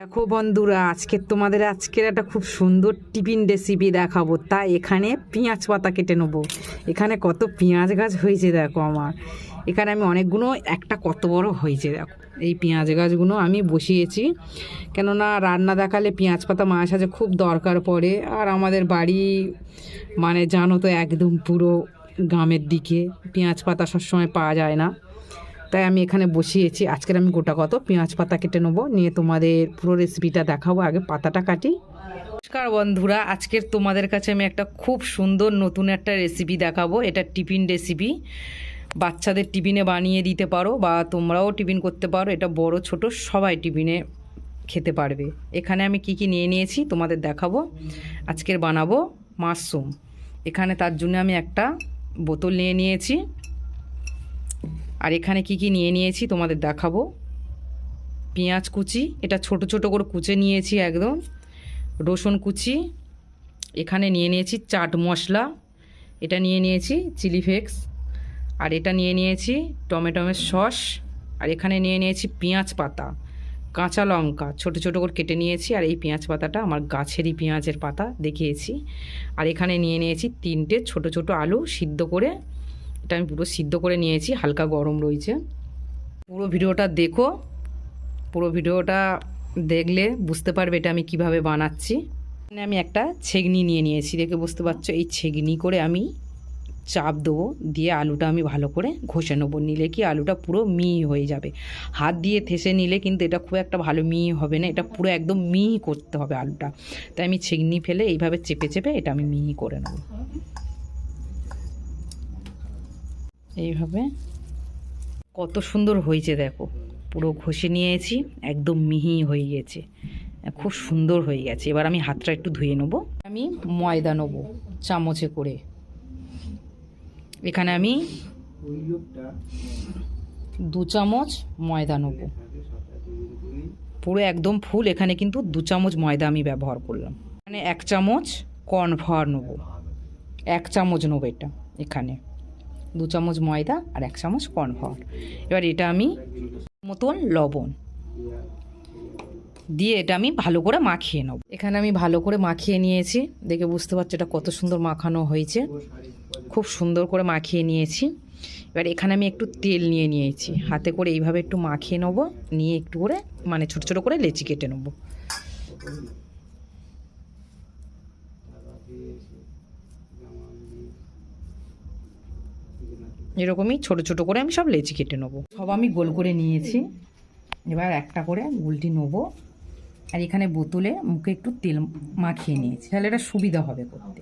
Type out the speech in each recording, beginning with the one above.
দেখো বন্ধুরা, আজকে তোমাদের, আজকের একটা খুব সুন্দর টিফিন রেসিপি দেখাবো। তাই এখানে পেঁয়াজ পাতা কেটে নেব। এখানে কত পেঁয়াজ গাছ হয়েছে দেখো আমার। এখানে আমি অনেকগুলো, একটা কত বড় হয়েছে দেখো। এই পেঁয়াজ গাছগুলো আমি বসিয়েছি। কেননা রান্না দেখালে পেঁয়াজ পাতা মাছ সাজে খুব দরকার পড়ে। আর আমাদের বাড়ি মানে জানো তো, একদম পুরো গ্রামের দিকে। পেঁয়াজ পাতা সবসময় পাওয়া যায় না। তাই আমি এখানে বসিয়েছি। আজকের আমি গোটা কত? পেঁয়াজ পাতা কেটে নেব। নিয়ে তোমাদের পুরো রেসিপিটা দেখাবো। আগে পাতাটা কাটি। নমস্কার বন্ধুরা, আজকের তোমাদের কাছে আমি একটা খুব সুন্দর নতুন একটা রেসিপি দেখাবো। এটা টিফিন রেসিপি বাচ্চাদের টিফিনে বানিয়ে দিতে পারো বা তোমরাও টিফিন করতে পারো। এটা বড়, ছোট সবাই টিফিনে খেতে পারবে। এখানে আমি কি কি নিয়ে নিয়েছি তোমাদের দেখাবো। আজকের বানাবো মাশরুম। এখানে তার জন্য আমি একটা বোতল নিয়ে নিয়েছি। আর এখানে কি কি নিয়ে নিয়েছি তোমাদের দেখাবো। পেঁয়াজ কুচি, এটা ছোট ছোট করে কুচে নিয়েছি একদম। রসুন কুচি, এখানে নিয়ে নিয়েছি চাট মশলা, এটা নিয়ে নিয়েছি চিলি ফ্লেক্স, আর এটা নিয়ে নিয়েছি টমেটোমের সস, আর এখানে নিয়ে নিয়েছি পেঁয়াজ পাতা, কাঁচা লঙ্কা, ছোট ছোট করে কেটে নিয়েছি, আর এই পেঁয়াজ পাতাটা আমার গাছেরই পেঁয়াজের পাতা দেখিয়েছি। আর এখানে নিয়ে নিয়েছি তিনটে ছোট ছোট আলু সিদ্ধ করে এটা আমি পুরো সিদ্ধ করে নিয়েছি, হালকা গরম রয়েছে। পুরো ভিডিওটা দেখো, পুরো ভিডিওটা দেখলে বুঝতে পারবে এটা আমি কীভাবে বানাচ্ছি। এখানে আমি একটা ছেগনি নিয়ে নিয়েছি, দেখে বুঝতে পারছ, এই ছেগনি করে আমি চাপ দেবো, দিয়ে আলুটা আমি ভালো করে ঘষে নেব, নিলে কি আলুটা পুরো মিহি হয়ে যাবে। হাত দিয়ে থেসে নিলে কিন্তু এটা খুব একটা ভালো মিহি হবে না, এটা পুরো একদম মিহি করতে হবে আলুটা। তাই আমি ছেগনি ফেলে এইভাবে চেপে চেপে এটা আমি মিহি করে নেব। এইভাবে। কত সুন্দর হয়েছে দেখো। পুরো ঘষে নিয়েছি, একদম মিহি হয়ে গেছে। খুব সুন্দর হয়ে গেছে। এবার আমি হাতটা একটু ধুয়ে নেব। আমি ময়দা নেব চামচে করে। এখানে আমি দু চামচ ময়দা নেব। পুরো একদম ফুল। এখানে কিন্তু দু চামচ ময়দা আমি ব্যবহার করলাম। এখানে এক চামচ কর্নফ্লাওয়ার নেব। এক চামচ নেব এটা এখানে। দু চামচ ময়দা আর এক চামচ কর্নফ্লাওয়ার। এবার এটা আমি মতন লবণ দিয়ে এটা আমি ভালো করে মাখিয়ে নেব। এখানে আমি ভালো করে মাখিয়ে নিয়েছি। দেখে বুঝতে পারছ এটা কত সুন্দর মাখানো হয়েছে। খুব সুন্দর করে মাখিয়ে নিয়েছি। এবার এখানে আমি একটু তেল নিয়ে নিয়েছি। হাতে করে এইভাবে একটু মাখিয়ে নেব। নিয়ে একটু করে মানে ছোট ছোট করে লেচি কেটে নেব। এরকমই ছোট ছোট করে আমি সব লেচি কেটে নেব। সব আমি গোল করে নিয়েছি। এবার একটা করে গুলটি নেব। আর এখানে বোতলে মুখে একটু তেল মাখিয়ে নিয়েছি। তাহলে এটা সুবিধা হবে করতে।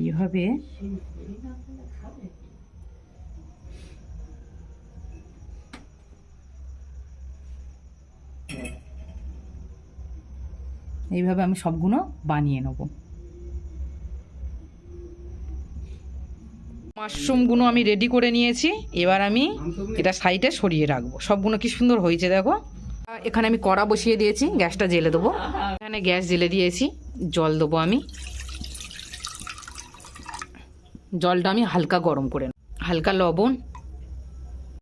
এইভাবে এইভাবে আমি সবগুলো বানিয়ে নেব। মাশরুমগুলো আমি রেডি করে নিয়েছি। এবার আমি এটা সাইডে সরিয়ে রাখব। সবগুলো কি সুন্দর হয়েছে দেখো। এখানে আমি কড়া বসিয়ে দিয়েছি, গ্যাসটা জেলে দেবো। এখানে গ্যাস জেলে দিয়েছি, জল দেবো আমি। জলটা আমি হালকা গরম করে। হালকা লবণ।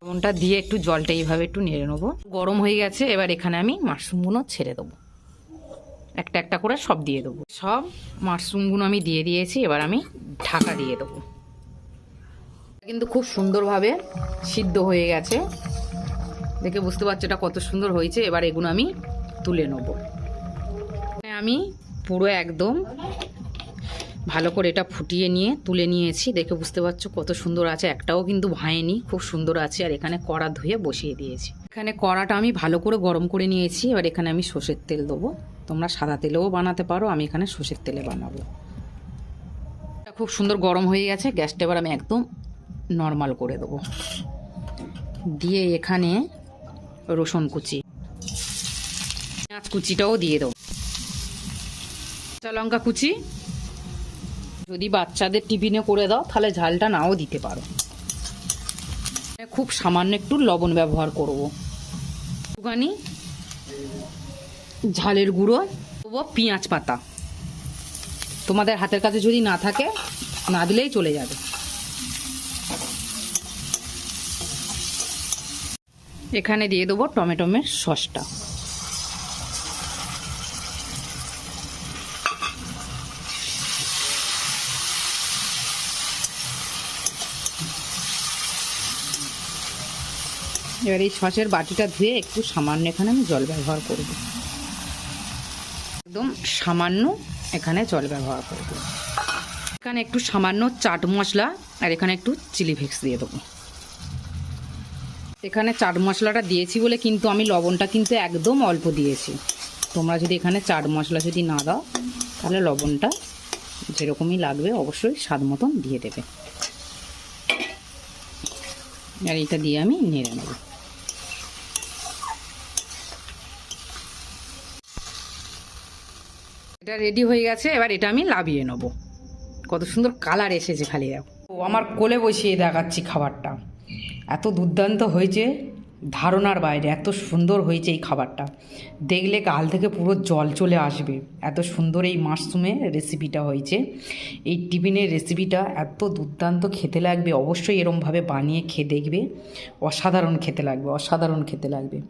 লবণটা দিয়ে একটু জলটা এইভাবে একটু নেড়ে নেব। গরম হয়ে গেছে, এবার এখানে আমি মাশরুমগুলো ছেড়ে দেবো। একটা একটা করে সব দিয়ে দেবো। সব মাশরুমগুলো আমি দিয়ে দিয়েছি, এবার আমি ঢাকা দিয়ে দেবো। কিন্তু খুব সুন্দরভাবে সিদ্ধ হয়ে গেছে। দেখে বুঝতে পারছ এটা কত সুন্দর হয়েছে। এবার এগুলো আমি তুলে নেব। আমি পুরো একদম ভালো করে এটা ফুটিয়ে নিয়ে তুলে নিয়েছি। দেখে বুঝতে পারছ কত সুন্দর আছে। একটাও কিন্তু ভাঙেনি, খুব সুন্দর আছে। আর এখানে কড়া ধুয়ে বসিয়ে দিয়েছি। এখানে কড়াটা আমি ভালো করে গরম করে নিয়েছি। এবার এখানে আমি সর্ষের তেল দেবো। তোমরা সাদা তেলেও বানাতে পারো। আমি এখানে সর্ষের তেলে বানাবো। খুব সুন্দর গরম হয়ে গেছে। গ্যাসটা এবার আমি একদম নর্মাল করে দেবো। দিয়ে এখানে রসুন কুচি। পেঁয়াজ কুচিটাও দিয়ে দেবো। কাঁচা লঙ্কা কুচি। যদি বাচ্চাদের টিফিনে করে দাও, তাহলে ঝালটা নাও দিতে পারো। খুব সামান্য একটু লবণ ব্যবহার করব। একটুখানি ঝালের গুঁড়ো দেবো পেঁয়াজ পাতা। তোমাদের হাতের কাছে যদি না থাকে, না দিলেই চলে যাবে। এখানে দিয়ে দেবো টমেটোমের সসটা। এবার এই সসের বাটিটা ধুয়ে একটু সামান্য এখানে আমি জল ব্যবহার করব। একদম সামান্য এখানে জল ব্যবহার করব। এখানে একটু সামান্য চাট মশলা আর এখানে একটু চিলি ফ্লেক্স দিয়ে দেবো। এখানে চাট মশলাটা দিয়েছি বলে কিন্তু আমি লবণটা কিন্তু একদম অল্প দিয়েছি। তোমরা যদি এখানে চাট মশলা যদি না দাও, তাহলে লবণটা যেরকমই লাগবে অবশ্যই স্বাদ মতন দিয়ে দেবে। আর এটা দিয়ে আমি নেড়ে নেব। এটা রেডি হয়ে গেছে, এবার এটা আমি লাভিয়ে নেব। কত সুন্দর কালার এসেছে খালি দেখো। ও, আমার কোলে বসিয়ে দেখাচ্ছি খাবারটা। এত দুর্দান্ত হয়েছে ধারণার বাইরে, এত সুন্দর হয়েছে এই খাবারটা। দেখলে গাল থেকে পুরো জল চলে আসবে। এত সুন্দর এই মাশরুমের রেসিপিটা হয়েছে। এই টিফিনের রেসিপিটা এত দুর্দান্ত খেতে লাগবে, অবশ্যই এরমভাবে বানিয়ে খেয়ে দেখবে। অসাধারণ খেতে লাগবে, অসাধারণ খেতে লাগবে।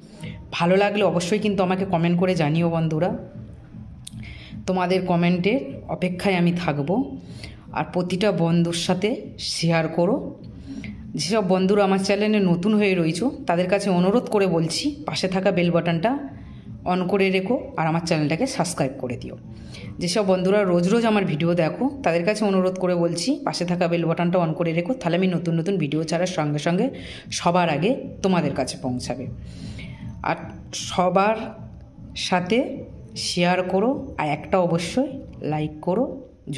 ভালো লাগলে অবশ্যই কিন্তু আমাকে কমেন্ট করে জানিও বন্ধুরা। তোমাদের কমেন্টের অপেক্ষায় আমি থাকব। আর প্রতিটা বন্ধুর সাথে শেয়ার করো। যেসব বন্ধুরা আমার চ্যানেলে নতুন হয়ে রয়েছো, তাদের কাছে অনুরোধ করে বলছি, পাশে থাকা বেল বাটনটা অন করে রেখো আর আমার চ্যানেলটাকে সাবস্ক্রাইব করে দিও। যেসব বন্ধুরা রোজ রোজ আমার ভিডিও দেখো, তাদের কাছে অনুরোধ করে বলছি, পাশে থাকা বেল বাটনটা অন করে রেখো, তাহলে আমি নতুন নতুন ভিডিও ছাড়ার সঙ্গে সঙ্গে সবার আগে তোমাদের কাছে পৌঁছাবে। আর সবার সাথে শেয়ার করো, আর একটা অবশ্যই লাইক করো,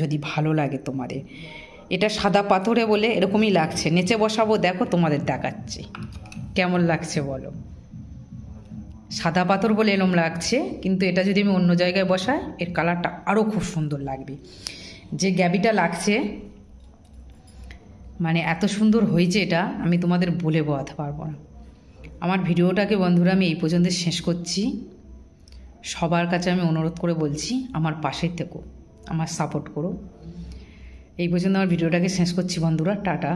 যদি ভালো লাগে তোমাদের। এটা সাদা পাথরে বলে এরকমই লাগছে। নেচে বসাবো, দেখো তোমাদের দেখাচ্ছি। কেমন লাগছে বলো? সাদা পাথর বলে এরম লাগছে, কিন্তু এটা যদি আমি অন্য জায়গায় বসাই, এর কালারটা আরও খুব সুন্দর লাগবে। যে গ্যাবিটা লাগছে মানে এত সুন্দর হয়েছে এটা, আমি তোমাদের বলে বোঝাতে পারব না। আমার ভিডিওটাকে বন্ধুরা, আমি এই পর্যন্ত শেষ করছি। সবার কাছে আমি অনুরোধ করে বলছি, আমার পাশে থেকো, আমার সাপোর্ট করো। এই পর্যন্ত আমার ভিডিওটাকে শেষ করছি বন্ধুরা, টাটা।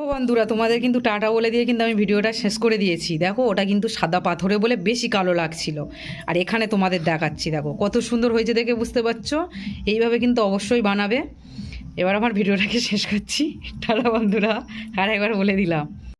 ও বন্ধুরা, তোমাদের কিন্তু টাটা বলে দিয়ে কিন্তু আমি ভিডিওটা শেষ করে দিয়েছি। দেখো, ওটা কিন্তু সাদা পাথরে বলে বেশি কালো লাগছিল। আর এখানে তোমাদের দেখাচ্ছি, দেখো, কত সুন্দর হয়েছে দেখে বুঝতে পারছ? এইভাবে কিন্তু অবশ্যই বানাবে। এবার আমার ভিডিওটাকে শেষ করছি। টাটা বন্ধুরা, আর একবার বলে দিলাম।